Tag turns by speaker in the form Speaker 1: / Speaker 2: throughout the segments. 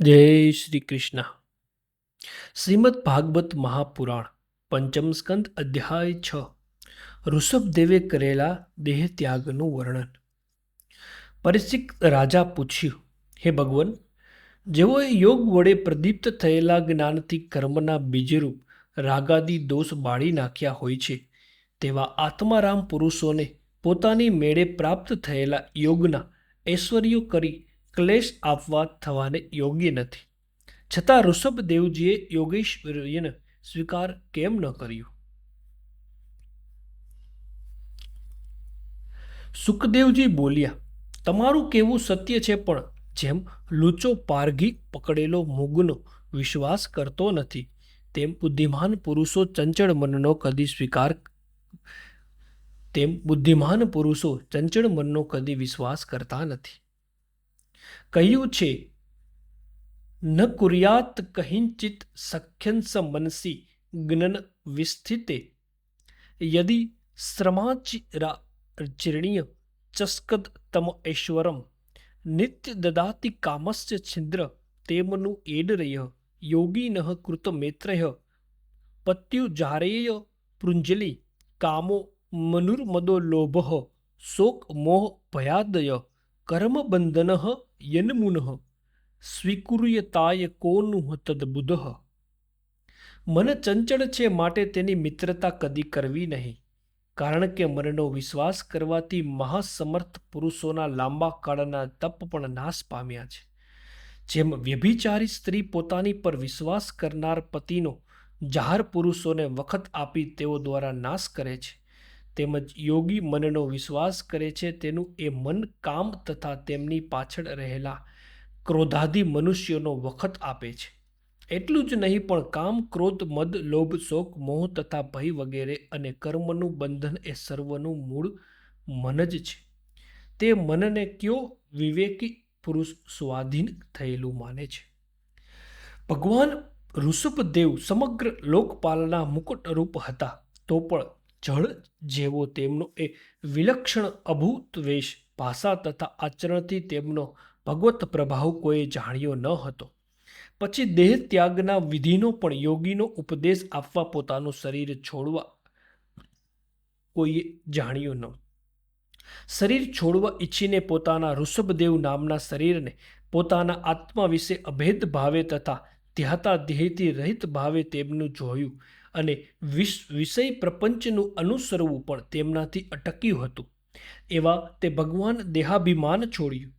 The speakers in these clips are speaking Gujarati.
Speaker 1: જય શ્રી કૃષ્ણ. શ્રીમદ ભાગવત મહાપુરાણ, પંચમ સ્કંદ, અધ્યાય છ. ઋષભદેવે કરેલા દેહ ત્યાગનું વર્ણન. પરિચિત રાજા પૂછ્યું, હે ભગવાન, જેઓએ યોગ વડે પ્રદીપ્ત થયેલા જ્ઞાનથી કર્મના બીજરૂપ રાગાદી દોષ બાળી નાખ્યા હોય છે, તેવા આત્મારામ પુરુષોને પોતાની મેળે પ્રાપ્ત થયેલા યોગના ઐશ્વર્યો કરી ક્લેશ આપવા થવાને યોગ્ય નથી. છતાં ઋષભદેવજીએ યોગેશ્વર્યને સ્વીકાર કેમ ન કર્યો? સુખદેવજી બોલ્યા, તમારું કેવું સત્ય છે, પણ જેમ લૂચો પારઘી પકડેલો મૂગનો વિશ્વાસ કરતો નથી, તેમ બુદ્ધિમાન પુરુષો ચંચળ મનનો કદી સ્વીકાર તેમ બુદ્ધિમાન પુરુષો ચંચળ મનનો કદી વિશ્વાસ કરતા નથી. કહ્યું છે, ન કુર્યાત કહિંચિત સખ્યંસ મનસી જ્ઞન વિસ્થિતે. યદિ શ્રમાચિરણીય ચસ્કદ તમ ઐશ્વરમ. નિત્ય દદાતિ કામસ્ય છિદ્ર તેમનું એડરય, યોગીન કૃતમેત્રય પત્યુજારેય પૃંજલિ, કામો મનુર્મદો લોભ, શોક મોહ ભયાદય કર્મબંધન યન્મુન સ્વીકુર્યતાય કોનું તદબુધ મન ચંચળ છે માટે તેની મિત્રતા કદી કરવી નહીં કારણ કે મનનો વિશ્વાસ કરવાથી મહાસમર્થ પુરુષોના લાંબા કાળના તપ પણ નાશ પામ્યા છે જેમ વ્યભિચારી સ્ત્રી પોતાની પર વિશ્વાસ કરનાર પતિનો જાહેર પુરુષોને વખત આપી તેઓ દ્વારા નાશ કરે છે તેમજ યોગી મનનો વિશ્વાસ કરે છે, તેનું એ મન કામ તથા તેમની પાછળ રહેલા ક્રોધાદી મનુષ્યોનો વખત આપે છે. એટલું જ નહીં પણ કામ, ક્રોધ, મદ, લોભ, શોક, મોહ તથા ભય વગેરે અને કર્મનું બંધન એ સર્વનું મૂળ મન જ છે. તે મનને કયો વિવેકી પુરુષ સ્વાધીન થયેલું માને છે? ભગવાન ઋષભદેવ સમગ્ર લોકપાલના મુકુટરૂપ હતા, તો પણ જળ જેવો તેમનો એ વિલક્ષણ અભૂત વેશ, ભાષા તથા આચરણથી તેમનો ભગવત પ્રભાવ કોઈએ જાણ્યો ન હતો. પછી દેહ ત્યાગના વિધિનો પણ યોગીનો ઉપદેશ આપવા પોતાનું શરીર છોડવા કોઈએ જાણ્યો ન. શરીર છોડવા ઈચ્છીને પોતાના ઋષભદેવ નામના શરીરને પોતાના આત્મા વિશે અભેદ ભાવે તથા ધ્યાતા ધ્યેયથી રહિત ભાવે તેમનું જોયું. અને વિષય પ્રપંચનું અનુસરવું પણ તેમનાથી અટક્યું હતું. એવા તે ભગવાન દેહાભિમાન છોડ્યું.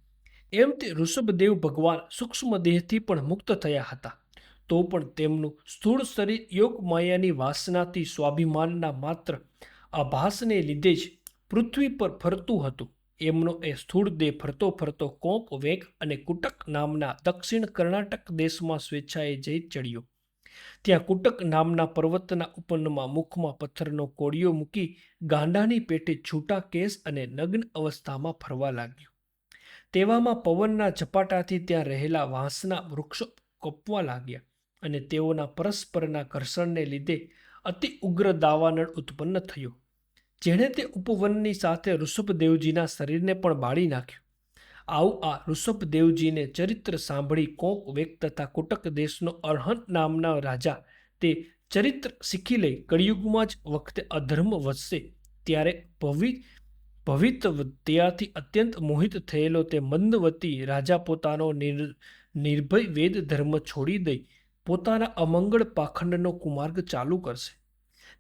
Speaker 1: એમ તે ઋષભદેવ ભગવાન સૂક્ષ્મ દેહથી પણ મુક્ત થયા હતા. તો પણ તેમનું સ્થૂળ શરીર યોગ માયાની વાસનાથી સ્વાભિમાનના માત્ર આભાસને લીધે જ પૃથ્વી પર ફરતું હતું. એમનો એ સ્થૂળ દેહ ફરતો ફરતો કોંપ વેગ અને કુટક નામના દક્ષિણ કર્ણાટક દેશમાં સ્વેચ્છાએ જઈ ચડ્યો. ત્યાં કુટક નામના પર્વતના ઉપનમાં મુખમાં પથ્થરનો કોળિયો મૂકી ગાંડાની પેટે છૂટા કેસ અને નગ્ન અવસ્થામાં ફરવા લાગ્યો. તેવામાં પવનના ઝપાટાથી ત્યાં રહેલા વાંસના વૃક્ષો કપવા લાગ્યા અને તેઓના પરસ્પરના ઘર્ષણને લીધે અતિ ઉગ્ર દાવાનળ ઉત્પન્ન થયો, જેણે તે ઉપવનની સાથે ઋષભદેવજીના શરીરને પણ બાળી નાખ્યું. આવું આ ઋષભદેવજીને ચરિત્ર સાંભળી કોંક વેક તથા કુટક દેશનો અર્હંત નામના રાજા તે ચરિત્ર શીખી લઈ કળિયુગમાં જ વખતે અધર્મ વધશે ત્યારે ભવિ ભવિતવ્યાથી અત્યંત મોહિત થયેલો તે મંદવતી રાજા પોતાનો નિર્ભય વેદ ધર્મ છોડી દઈ પોતાના અમંગળ પાખંડનો કુમાર્ગ ચાલુ કરશે.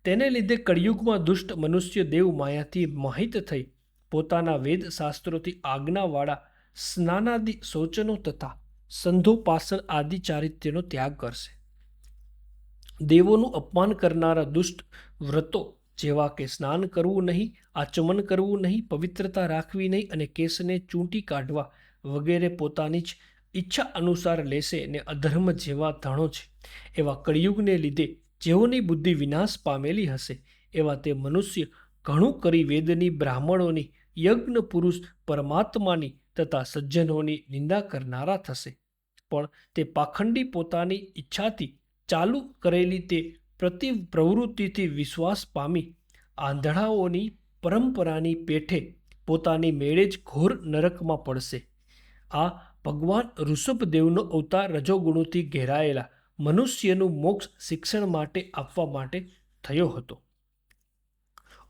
Speaker 1: તેને લીધે કળિયુગમાં દુષ્ટ મનુષ્ય દેવ માયાથી માહિત થઈ પોતાના વેદ શાસ્ત્રોથી આજ્ઞાવાળા સ્નાનાદિ શોચનો તથા સંધોપાસન આદિ ચારિત્ર્યનો ત્યાગ કરશે. દેવોનું અપમાન કરનારા દુષ્ટ વ્રતો જેવા કે સ્નાન કરવું નહીં, આચમન કરવું નહીં, પવિત્રતા રાખવી નહીં અને કેસને ચૂંટી કાઢવા વગેરે પોતાની જ ઈચ્છા અનુસાર લેશે ને અધર્મ જેવા ધણો છે. એવા કળિયુગને લીધે જેઓની બુદ્ધિ વિનાશ પામેલી હશે, એવા તે મનુષ્ય ઘણું કરી વેદની બ્રાહ્મણોની યજ્ઞ પુરુષ પરમાત્માની તથા સજ્જનોની નિંદા કરનારા થશે. પણ તે પાખંડી પોતાની ઈચ્છાથી ચાલુ કરેલી તે પ્રતિ પ્રવૃત્તિથી વિશ્વાસ પામી આંધળાઓની પરંપરાની પેઠે પોતાની મેળે જ ઘોર નરકમાં પડશે. આ ભગવાન ઋષભદેવનો અવતાર રજોગુણોથી ઘેરાયેલા મનુષ્યનું મોક્ષ શિક્ષણ માટે આપવા માટે થયો હતો.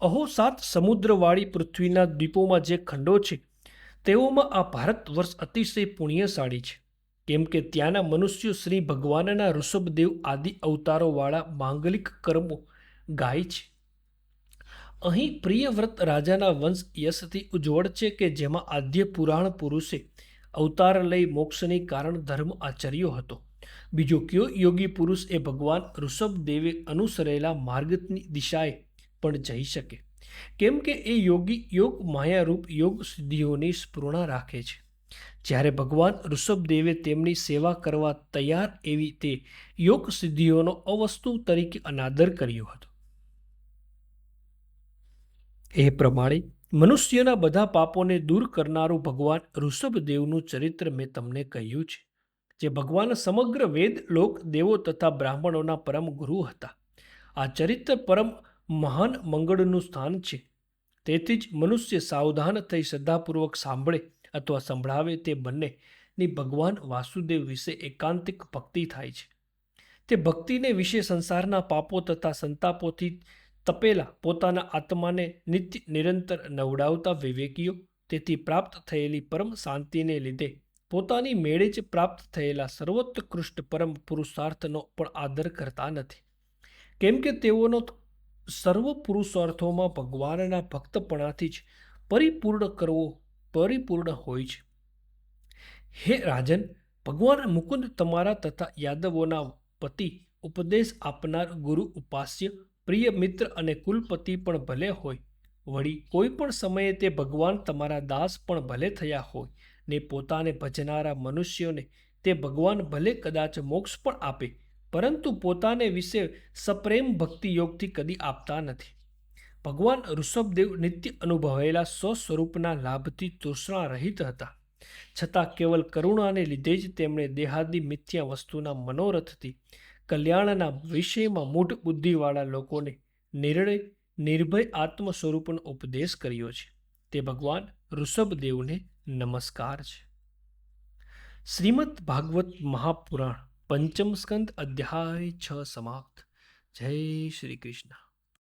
Speaker 1: અહો સાત સમુદ્રવાળી પૃથ્વીના દ્વીપોમાં જે ખંડો છે તેઓમાં આ ભારત વર્ષ અતિશય પુણ્યશાળી છે. કેમ કે ત્યાંના મનુષ્યો શ્રી ભગવાનના ઋષભદેવ આદિ અવતારોવાળા માંગલિક કર્મો ગાય છે. અહીં પ્રિયવ્રત રાજાના વંશ યશથી ઉજ્જવળ છે કે જેમાં આદ્ય પુરાણ પુરુષે અવતાર લઈ મોક્ષની કારણ ધર્મ આચર્યો હતો. બીજો કયો યોગી પુરુષ એ ભગવાન ઋષભદેવે અનુસરેલા માર્ગની દિશાએ પણ જઈ શકે? કેમ કે એ યોગી યોગ માયારૂપ યોગ સિદ્ધિઓની સ્પૃણા રાખે છે. જ્યારે ભગવાન ઋષભદેવે તેમની સેવા કરવા તૈયાર એવી તે યોગ સિદ્ધિઓનો અવસ્તુ તરીકે અનાદર કર્યો હતો. એ પ્રમાણે મનુષ્યના બધા પાપોને દૂર કરનારું ભગવાન ઋષભદેવનું ચરિત્ર મેં તમને કહ્યું છે, જે ભગવાન સમગ્ર વેદ, લોક, દેવો તથા બ્રાહ્મણોના પરમ ગુરુ હતા. આ ચરિત્ર પરમ મહાન મંગળનું સ્થાન છે. તેથી જ મનુષ્ય સાવધાન થઈ શ્રદ્ધાપૂર્વક સાંભળે અથવા સંભળાવે તે બંનેની ભગવાન વાસુદેવ વિશે એકાંતિક ભક્તિ થાય છે. તે ભક્તિને વિશે સંસારના પાપો તથા સંતાપોથી તપેલા પોતાના આત્માને નિત્ય નિરંતર નવડાવતા વિવેકીઓ, તેથી પ્રાપ્ત થયેલી પરમ શાંતિને લીધે પોતાની મેળે જ પ્રાપ્ત થયેલા સર્વોત્કૃષ્ટ પરમ પુરુષાર્થનો પણ આદર કરતા નથી. કેમ કે તેઓનો સર્વ પુરુષાર્થોમાં ભગવાનના ભક્તપણાથી જ પરિપૂર્ણ કરવો, પરિપૂર્ણ હોય છે. હે રાજન, ભગવાન મુકુંદ તમારા તથા યાદવોના પતિ ઉપદેશ આપનાર ગુરુ ઉપાસ્ય, પ્રિય મિત્ર અને કુલપતિ પણ ભલે હોય. વળી કોઈ પણ સમયે તે ભગવાન તમારા દાસ પણ ભલે થયા હોય ને પોતાને ભજનારા મનુષ્યોને તે ભગવાન ભલે કદાચ મોક્ષ પણ આપે પરંતુ પોતાને વિશે સપ્રેમ ભક્તિ યોગથી કદી આપતા નથી. ભગવાન ઋષભદેવ નિત્ય અનુભવેલા સ્વસ્વરૂપના લાભથી તૃષ્ણા રહિત હતા. છતાં કેવલ કરુણાને લીધે જ તેમણે દેહાદી મિથ્યા વસ્તુના મનોરથથી કલ્યાણના વિષયમાં મૂઢ બુદ્ધિવાળા લોકોને નિર્ણય, નિર્ભય આત્મ સ્વરૂપનો ઉપદેશ કર્યો છે. તે ભગવાન ઋષભદેવને નમસ્કાર છે. શ્રીમદ ભાગવત મહાપુરાણ પંચમ સ્કંદ અધ્યાય છ સમાપ્ત. જય શ્રી કૃષ્ણ.